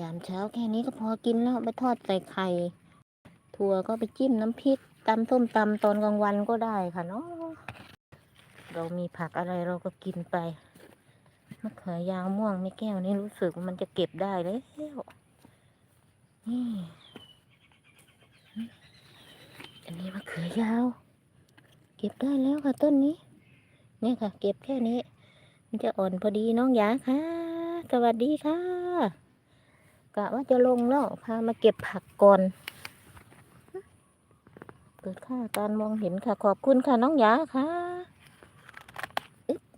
ยามเช้าแค่นี้ก็พอกินแล้วไปทอดใส่ไข่ ถั่วก็ไปจิ้มน้ำพริกตำส้มตำตอนกลางวันก็ได้ค่ะเนาะเรามีผักอะไรเราก็กินไปมะเขือยาวม่วงไม่แก้วนี่รู้สึกมันจะเก็บได้แล้วนี่อันนี้มะเขือยาว เก็บได้แล้วค่ะต้นนี้ เนี่ยค่ะ เก็บแค่นี้ มันจะอ่อนพอดีน้องยาค่ะ สวัสดีค่ะ กะว่าจะลงแล้ว พามาเก็บผักก่อนเปิดค่าการมองเห็นค่ะ ขอบคุณค่ะน้องหยาค่ะ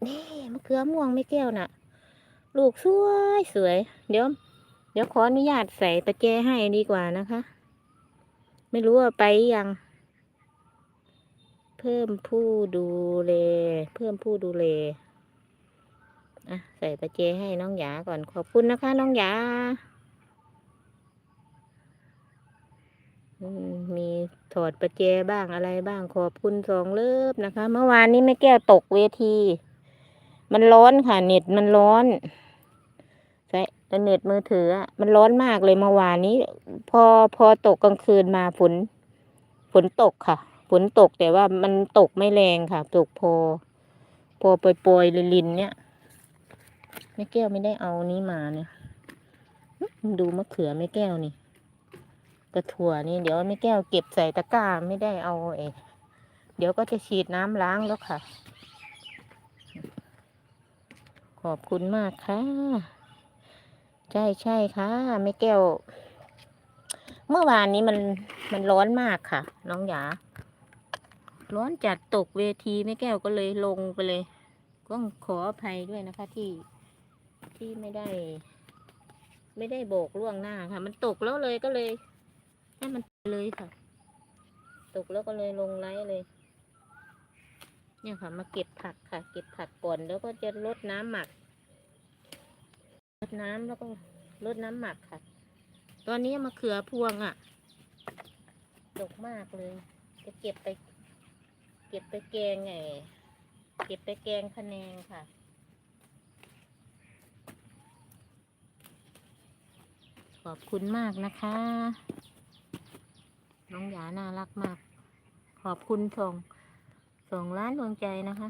นี่มะเขือม่วงไม่แก้วน่ะ ลูกสวยสวย เดี๋ยว เดี๋ยวขออนุญาตใส่ประแจให้ดีกว่านะคะ ไม่รู้ว่าไปยัง เพิ่มผู้ดูแล เพิ่มผู้ดูแลอะใส่ประเจให้น้องหยาก่อนขอบคุณนะคะ น้องหยา มีถอดประแจบ้างอะไรบ้างขอบคุณสองเลิฟนะคะ เมื่อวานนี้แม่แก้วตกเวที มันร้อนค่ะ เน็ตมันร้อนใช่แล้วเน็ตมือถืออะมันร้อนมากเลยเมื่อวานนี้ พอพอตกกลางคืนมาฝนฝนตกค่ะฝนตกแต่ว่ามันตกไม่แรงค่ะ ตกพอ พอปล่อยๆลินเนี่ยแม่แก้วไม่ได้เอานี้มาเนี่ยดูมะเขือแม่แก้วนี่ กระถั่วนี่เดี๋ยวแม่แก้วเก็บใส่ตะกร้าไม่ได้เอาเองเดี๋ยวก็จะฉีดน้ำล้างแล้วค่ะ ขอบคุณมากค่ะ ใช่ใช่ค่ะแม่แก้ว เมื่อวานนี้มันมันร้อนมากค่ะ น้องหยา ร้อนจัดตกเวทีแม่แก้วก็เลยลงไปเลยก็ขออภัยด้วยนะคะที่ที่ไม่ได้ ไม่ได้โบกล่วงหน้าค่ะ มันตกแล้วเลยก็เลย ให้มันเลยค่ะ ตกแล้วก็เลยลงไลฟ์เลย เนี่ยค่ะ มาเก็บผักค่ะ เก็บผักก่อนแล้วก็จะลดน้ำหมักลดน้ำแล้วก็ลดน้ำหมักค่ะ ตอนนี้มะเขือพวงอะดกมากเลย จะเก็บไป เก็บไปแกงไงเก็บไปแกงคะแนงค่ะขอบคุณมากนะคะ น้องหยาน่ารักมาก ขอบคุณส่งส่งร้านดวงใจนะคะ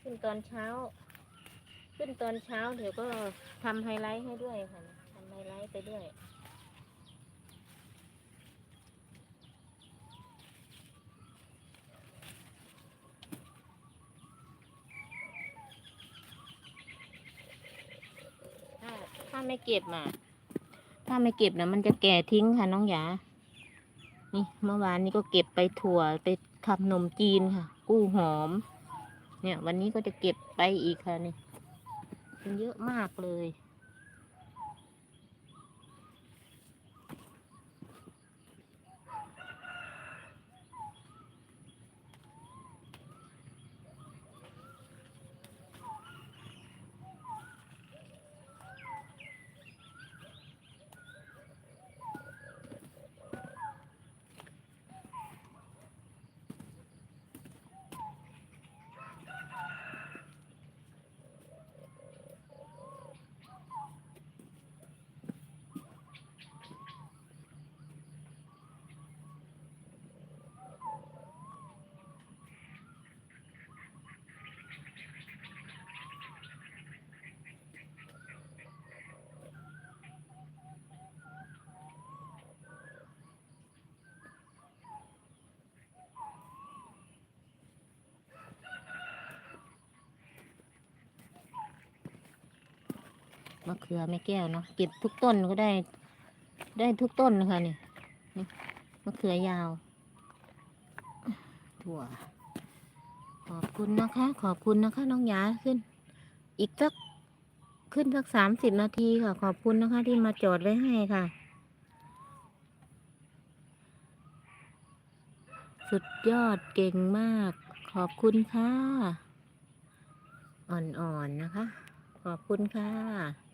ขึ้นตอนเช้า ขึ้นตอนเช้าเดี๋ยวก็ทำไฮไลท์ให้ด้วยค่ะทำไฮไลท์ไปด้วย ถ้าถ้าไม่เก็บอะ ถ้าไม่เก็บนะมันจะแก่ทิ้งค่ะน้องหยา นี่เมื่อวานนี้ก็เก็บไปถั่วไปทำนมจีนค่ะ กู้หอม เนี่ย วันนี้ก็จะเก็บไปอีกค่ะนี่มันเยอะมากเลย มะเขือไม่แก้วเนาะเก็บทุกต้นก็ได้ ได้ทุกต้นนะคะนี่นี่มะเขือยาว ถั่ว ขอบคุณนะคะ ขอบคุณนะคะ น้องหยาขึ้น อีกสักขึ้นสักสามสิบนาทีค่ะ ขอบคุณนะคะ ที่มาจอดไว้ให้ค่ะ สุดยอดเก่งมาก ขอบคุณค่ะ อ่อนๆนะคะ ขอบคุณค่ะ